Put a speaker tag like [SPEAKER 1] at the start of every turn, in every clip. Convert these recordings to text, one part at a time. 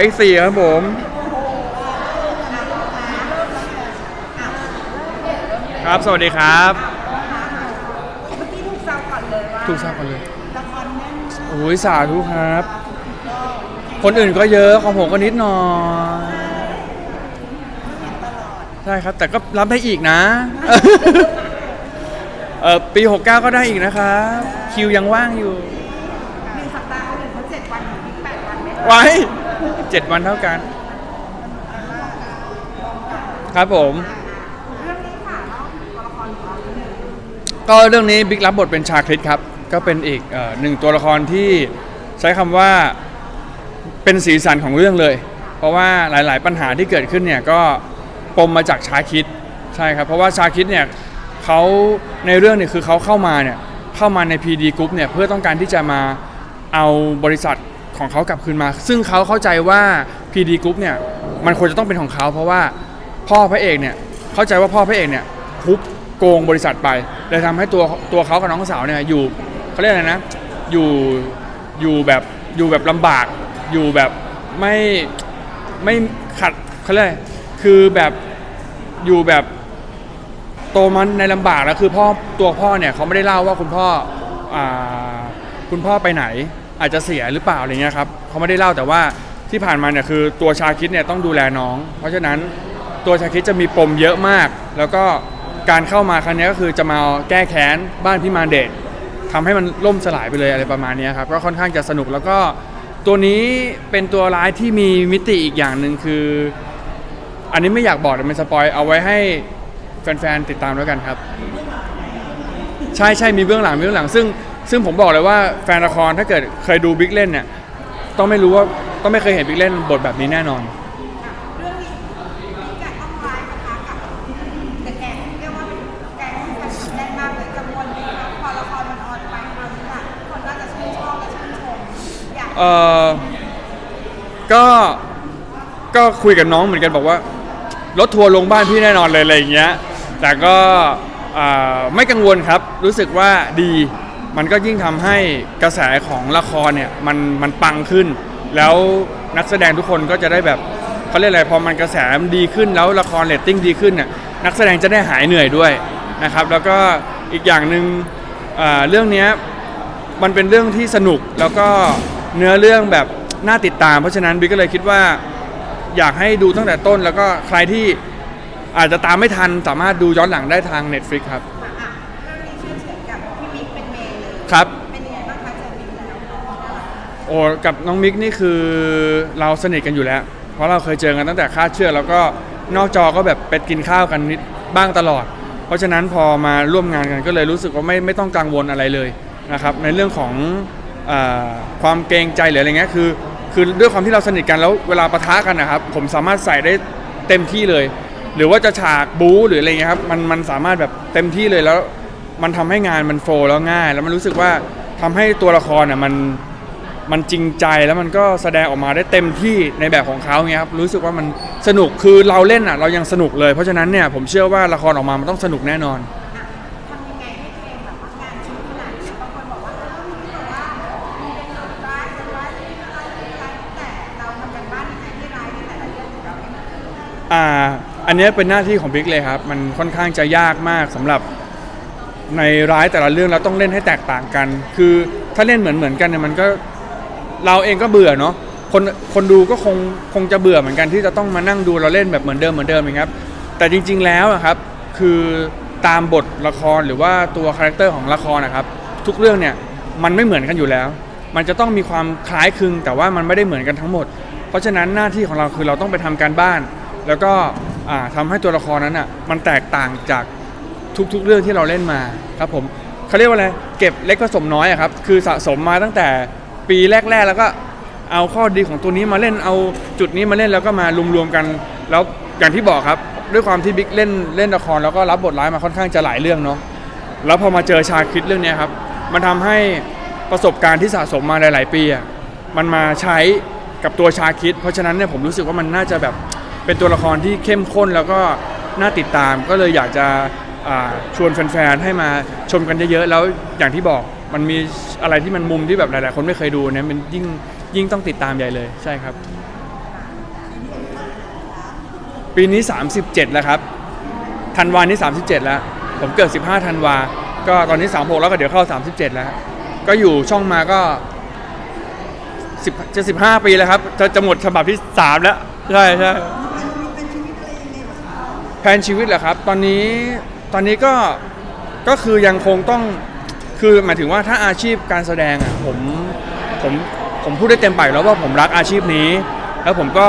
[SPEAKER 1] ไปสี่ครับผมครับ สวัสดีครับ
[SPEAKER 2] เมื่อกี้ถูกแซวก่อนเลยว่า
[SPEAKER 1] ทุกทราบกันเลย
[SPEAKER 2] ละครแน่น
[SPEAKER 1] โอ้ยสาธุครับ คนอื่นก็เยอะของผมก็นิดหน่อยใช่ครับ แต่ก็รับได้อีกนะ เออปี 69 ก็ได้อีกนะครับ คิวยังว่างอยู่
[SPEAKER 2] หนึ่งสัปดาห์คนอื่นเขาเจ็ดวันถึงแปดวันไหมคะ
[SPEAKER 1] ไว้ เจ็ดวันเท่ากัน ครับผม ก็เรื่องนี้บิ๊กรับบทเป็นชาคริตครับ ก็เป็นอีกเอ่อหนึ่งตัวละครที่ใช้คำว่าเป็นสีสันของเรื่องเลย เพราะว่าหลาย ๆ ปัญหาที่เกิดขึ้นเนี่ยก็ปมมาจากชาคิดใช่ครับ เพราะว่าชาคิดเนี่ยเขาในเรื่องเนี่ยคือเขาเข้ามาเนี่ยเข้ามาใน PD Group เนี่ยเพื่อต้องการที่จะมาเอาบริษัท ของเขากลับคืนมา ซึ่งเขาเข้าใจว่า PD Group เนี่ยมันควรจะต้องเป็นของเขาเพราะว่าพ่อพระเอกเนี่ยเข้าใจว่าพ่อพระเอกเนี่ยทุบโกงบริษัทไปเลยทำให้ตัวตัวเขากับน้องสาวเนี่ยอยู่เขาเรียกอะไรนะอยู่อยู่แบบอยู่แบบลำบาก อยู่แบบไม่ไม่ขัดเขาเรียกคือแบบอยู่แบบโตมันในลำบากแล้วคือพ่อตัวพ่อเนี่ยเขาไม่ได้เล่าว่าคุณพ่ออคุณพ่อไปไหน อาจจะเสียหรือเปล่าอะไรเงี้ยครับเขาไม่ได้เล่าแต่ว่าที่ผ่านมาเนี่ยคือตัวชาคิดเนี่ยต้องดูแลน้อง เพราะฉะนั้นตัวชาคิดจะมีปมเยอะมาก แล้วก็การเข้ามาครั้งนี้ก็คือจะมาแก้แค้นบ้านพี่มารเดชทำให้มันล่มสลายไปเลยอะไรประมาณนี้ครับก็ค่อนข้างจะสนุกแล้วก็ตัวนี้เป็นตัวร้ายที่มีมิติอีกอย่างหนึ่งคือ อันนี้ไม่อยากบอกแต่เป็นสปอยเอาไว้ให้แฟนๆติดตามแล้วกันครับ ใช่ใช่มีเบื้องหลังมีเบื้องหลัง ซึ่ง ซึ่งผมบอกเลยว่าแฟนละครถ้าเกิดเคยดูบิ๊กเล่นเนี่ยต้องไม่รู้ว่าต้องไม่เคยเห็นบิ๊กเล่นบทแบบนี้แน่นอน
[SPEAKER 2] เรื่องนี้มีแกะต้องร้ายนะคะกับแต่แกะเรียกว่าเป็นแกะที่แบบแน่นมากเลยกังวลไหมคะพอละครมันออนไปคราวนี้น่ะคนก็จะชื่นชอบและชื่นชมอยาก
[SPEAKER 1] เออก็ก็คุยกับน้องเหมือนกันบอกว่ารถทัวร์ลงบ้านพี่แน่นอนเลยอะไรอย่างเงี้ยแต่ก็อ่าไม่กังวลครับรู้สึกว่าดี มันก็ยิ่งทำให้กระแสของละครเนี่ยมันมันปังขึ้น แล้วนักแสดงทุกคนก็จะได้แบบเขาเรียกอะไรพอมันกระแสมันดีขึ้นแล้วละครเรตติ้งดีขึ้นน่ะนักแสดงจะได้หายเหนื่อยด้วยนะครับ แล้วก็อีกอย่างหนึ่งอ่าเรื่องนี้มันเป็นเรื่องที่สนุกแล้วก็เนื้อเรื่องแบบน่าติดตาม เพราะฉะนั้นบิ๊กก็เลยคิดว่าอยากให้ดูตั้งแต่ต้น แล้วก็ใครที่อาจจะตามไม่ทันสามารถดูย้อนหลังได้ทาง Netflix ครับ ครับ
[SPEAKER 2] เป็นยังไงบ้างคะเจอมิกแล้ว
[SPEAKER 1] โอ้กับน้องมิกนี่คือเราสนิทกันอยู่แล้ว เพราะเราเคยเจอกันตั้งแต่คาดเชือกแล้วก็นอกจอก็แบบไปกินข้าวกันนิดบ้างตลอด เพราะฉะนั้นพอมาร่วมงานกันก็เลยรู้สึกว่าไม่ไม่ต้องกังวลอะไรเลยนะครับในเรื่องของอาความเกรงใจหรืออะไรเงี้ยคือคือด้วยความที่เราสนิทกันแล้วเวลาปะทะกันนะครับ ผมสามารถใส่ได้เต็มที่เลย หรือว่าจะฉากบู๊หรืออะไรเงี้ยครับมันมันสามารถแบบเต็มที่เลยแล้ว มันทำให้งานมันโฟล์แล้วง่าย แล้วมันรู้สึกว่าทำให้ตัวละครน่ะมันมันจริงใจแล้วมันก็แสดงออกมาได้เต็มที่ในแบบของเขาเงี้ยครับรู้สึกว่ามันสนุกคือเราเล่นอะเรายังสนุกเลยเพราะฉะนั้นเนี่ยผมเชื่อว่าละครออกมามันต้องสนุกแน่นอน
[SPEAKER 2] อะทำยังไงให้เพลงแบบว่างานชิ้นขนาดนี้บางคนบอกว่าเออมีแบบว่ามีเป็นร้ายเป็นร้ายเป็นร้ายเป็นร้ายแต่เราทำกันบ้านยังไงให้ร้ายในแต่ละเรื่องของเราให้มันขึ้น
[SPEAKER 1] อ่าอันเนี้ยเป็นหน้าที่ของบิ๊กเลยครับ มันค่อนข้างจะยากมากสำหรับ ในร้ายแต่ละเรื่องเราต้องเล่นให้แตกต่างกัน คือถ้าเล่นเหมือนเหมือนกันเนี่ยมันก็เราเองก็เบื่อเนาะคนคนดูก็คงคงจะเบื่อเหมือนกันที่จะต้องมานั่งดูเราเล่นแบบเหมือนเดิมเหมือนเดิมอย่างครับ แต่จริง ๆแล้วอะครับคือตามบทละครหรือว่าตัวคาแรคเตอร์ของละครนะครับ ทุกเรื่องเนี่ยมันไม่เหมือนกันอยู่แล้ว มันจะต้องมีความคล้ายคลึง แต่ว่ามันไม่ได้เหมือนกันทั้งหมด เพราะฉะนั้นหน้าที่ของเราคือเราต้องไปทำการบ้าน แล้วก็อ่าทำให้ตัวละครนั้นอะมันแตกต่างจาก ทุก ๆ เรื่องที่เราเล่นมาครับผมเขาเรียกว่าอะไรเก็บเล็กผสมน้อยอะครับคือสะสมมาตั้งแต่ปีแรก ๆ แล้วก็เอาข้อดีของตัวนี้มาเล่นเอาจุดนี้มาเล่นแล้วก็มารวมๆกัน แล้วอย่างที่บอกครับด้วยความที่บิ๊กเล่นเล่นละครแล้วก็รับบทร้ายมาค่อนข้างจะหลายเรื่องเนาะแล้วพอมาเจอชาคิดเรื่องนี้ครับมันทำให้ประสบการณ์ที่สะสมมาหลาย ๆ ปีอะมันมาใช้กับตัวชาคิด เพราะฉะนั้นเนี่ยผมรู้สึกว่ามันน่าจะแบบเป็นตัวละครที่เข้มข้นแล้วก็น่าติดตามก็เลยอยากจะ ชวนแฟนๆให้มาชมกันเยอะๆแล้วอย่างที่บอกมันมีอะไรที่มันมุมที่แบบหลายๆ คนไม่เคยดูเนี่ยมันยิ่งยิ่งต้องติดตามใหญ่เลยใช่ครับ
[SPEAKER 2] อ
[SPEAKER 1] ปีนี้ 37 แล้วครับธันวานี้37 แล้ว ผมเกิด 15ธันวา ก็ตอนนี้ 36 แล้วก็เดี๋ยวเข้า 37 แล้ว ก็อยู่ช่องมาก็10จะ15 ปีแล้วครับ จะจะหมดฉบับที่ 3 แล้ว ใช่ใช่แผนชีวิตเหรอครับ ตอนนี้ ตอนนี้ก็ก็คือยังคงต้องคือหมายถึงว่าถ้าอาชีพการแสดงอะผมผมผมพูดได้เต็มปากแล้วว่าผมรักอาชีพนี้ แล้วผมก็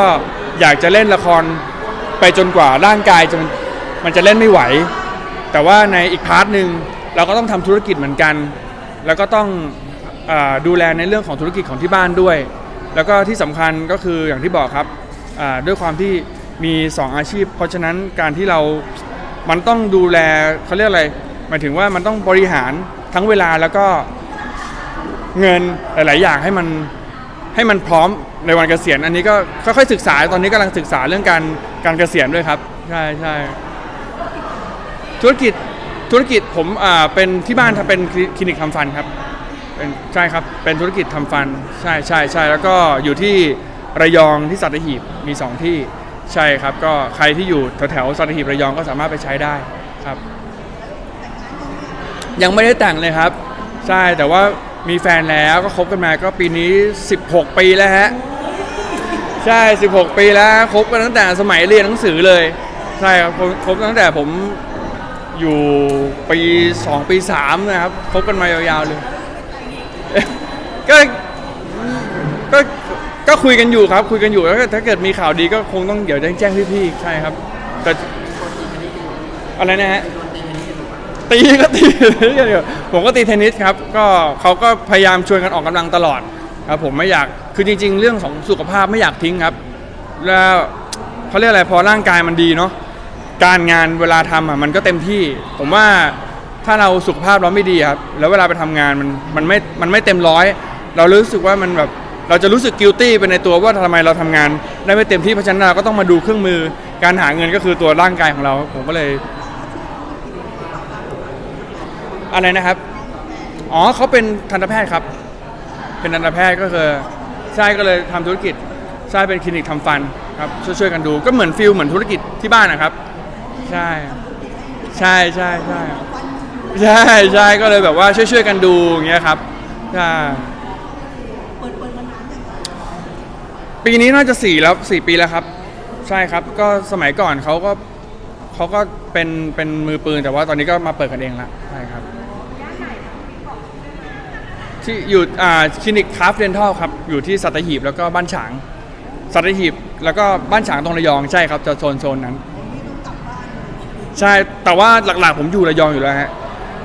[SPEAKER 1] อยากจะเล่นละครไปจนกว่าร่างกายจะมันมันจะเล่นไม่ไหว แต่ว่าในอีกพาร์ทหนึ่งเราก็ต้องทำธุรกิจเหมือนกัน แล้วก็ต้องอดูแลในเรื่องของธุรกิจของที่บ้านด้วย แล้วก็ที่สำคัญก็คืออย่างที่บอกครับอ่าด้วยความที่มี 2 อาชีพ เพราะฉะนั้นการที่เรา มันต้องดูแลเขาเรียกอะไรหมายถึงว่ามันต้องบริหารทั้งเวลาแล้วก็เงินหลาย ๆ อย่างให้มันให้มันพร้อมในวันเกษียณอันนี้ก็ค่อยๆศึกษาตอนนี้กำลังศึกษาเรื่องการการเกษียณด้วยครับใช่ใช่ธุรกิจธุรกิจผมอ่าเป็นที่บ้านทำเป็นคลินิกทำฟันครับเป็นใช่ครับเป็นธุรกิจทำฟัน ใช่ใช่ใช่แล้วก็อยู่ที่ระยองที่สัตหีบมีสองที่ ใช่ครับ ก็ใครที่อยู่แถวๆสัตหีบระยองก็สามารถไปใช้ได้ครับ ยังไม่ได้แต่งเลยครับ ใช่แต่ว่ามีแฟนแล้วก็คบกันมาก็ปีนี้ 16 ปีแล้วฮะใช่ 16 ปีแล้วคบกันตั้งแต่สมัยเรียนหนังสือเลย ใช่ครับคบคบตั้งแต่ผมอยู่ปี 2 ปี 3 นะครับคบกันมายาวๆเลยก็ก็ ก็คุยกันอยู่ครับ คุยกันอยู่แล้วก็ถ้าเกิดมีข่าวดีก็คงต้องเดี๋ยวแจ้งพี่ๆใช่ครับแต่อะไรนะฮะตีก็ตีผมก็ตีเทนนิสครับ ก็เขาก็พยายามชวนกันออกกำลังตลอดครับ ผมไม่อยากคือจริง ๆ เรื่องของสุขภาพไม่อยากทิ้งครับ แล้วเขาเรียกอะไรพอร่างกายมันดีเนาะการงานเวลาทำอะมันก็เต็มที่ ผมว่าถ้าเราสุขภาพเราไม่ดีครับแล้วเวลาไปทำงานมันมันไม่มันไม่เต็มร้อย เรารู้สึกว่ามันแบบ เราจะรู้สึกกิลตี้ไปในตัวว่าทำไมเราทำงานได้ไม่เต็มที่เพราะฉะนั้นเราก็ต้องมาดูเครื่องมือ การหาเงินก็คือตัวร่างกายของเรา ผมก็เลย อะไรนะครับ อ๋อเขาเป็นทันตแพทย์ครับ เป็นทันตแพทย์ก็คือใช่ก็เลยทำธุรกิจใช่เป็นคลินิกทำฟันครับช่วยๆกันดูก็เหมือนฟิลเหมือนธุรกิจที่บ้านนะครับ ใช่ ใช่ใช่ใช่ใช่ใช่ก็เลยแบบว่าช่วยๆกันดูอย่างเงี้ยครับใช่ ปีนี้น่าจะสี่แล้วสี่ปีแล้วครับ ใช่ครับ ก็สมัยก่อนเขาก็เขาก็เป็นเป็นมือปืนแต่ว่าตอนนี้ก็มาเปิดกันเองละใช่ครับ ที่อยู่อ่าคลินิกคราฟเดนทัลครับ อยู่ที่สัตหีบแล้วก็บ้านฉางสัตหีบแล้วก็บ้านฉางตรงระยองใช่ครับจะโซนโซนนั้น ใช่แต่ว่าหลักๆ ผมอยู่ระยองอยู่แล้วฮะ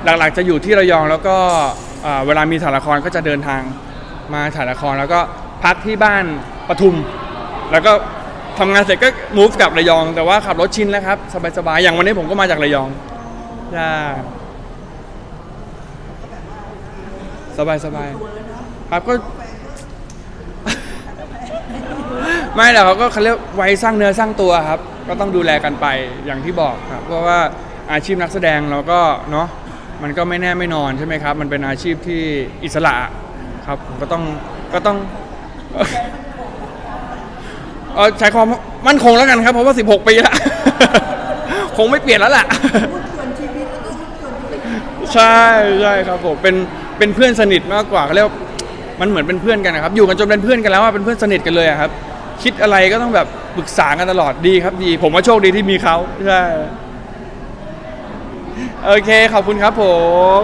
[SPEAKER 1] หลักๆจะอยู่ที่ระยองแล้วก็อ่าเวลามีถ่ายละครก็จะเดินทางมาถ่ายละครแล้วก็พักที่บ้าน ปทุม แล้วก็ทำงานเสร็จก็ move กลับระยอง แต่ว่าขับรถชินแล้วครับ สบายๆ อย่างวันนี้ผมก็มาจากระยองใช่สบายๆครับก็ ไม่หรอกเขาก็เขาเรียกไว้สร้างเนื้อสร้างตัวครับ ก็ต้องดูแลกันไปอย่างที่บอกครับ เพราะว่าอาชีพนักแสดงเราก็เนาะมันก็ไม่แน่ไม่นอนใช่ไหมครับ มันเป็นอาชีพที่อิสระครับก็ต้องก็ต้อง เออใช้ความมั่นคงแล้วกันครับ เพราะว่า 16 ปีแล้ว คงไม่เปลี่ยนแล้วล่ะใช่ใช่ครับผมเป็นเป็นเพื่อนสนิทมากกว่าเขาเรียกว่ามันเหมือนเป็นเพื่อนกันนะครับ อยู่กันจนเป็นเพื่อนกันแล้วอะเป็นเพื่อนสนิทกันเลยอะครับ คิดอะไรก็ต้องแบบปรึกษากันตลอดดีครับดี ผมว่าโชคดีที่มีเขาใช่โอเคขอบคุณครับผม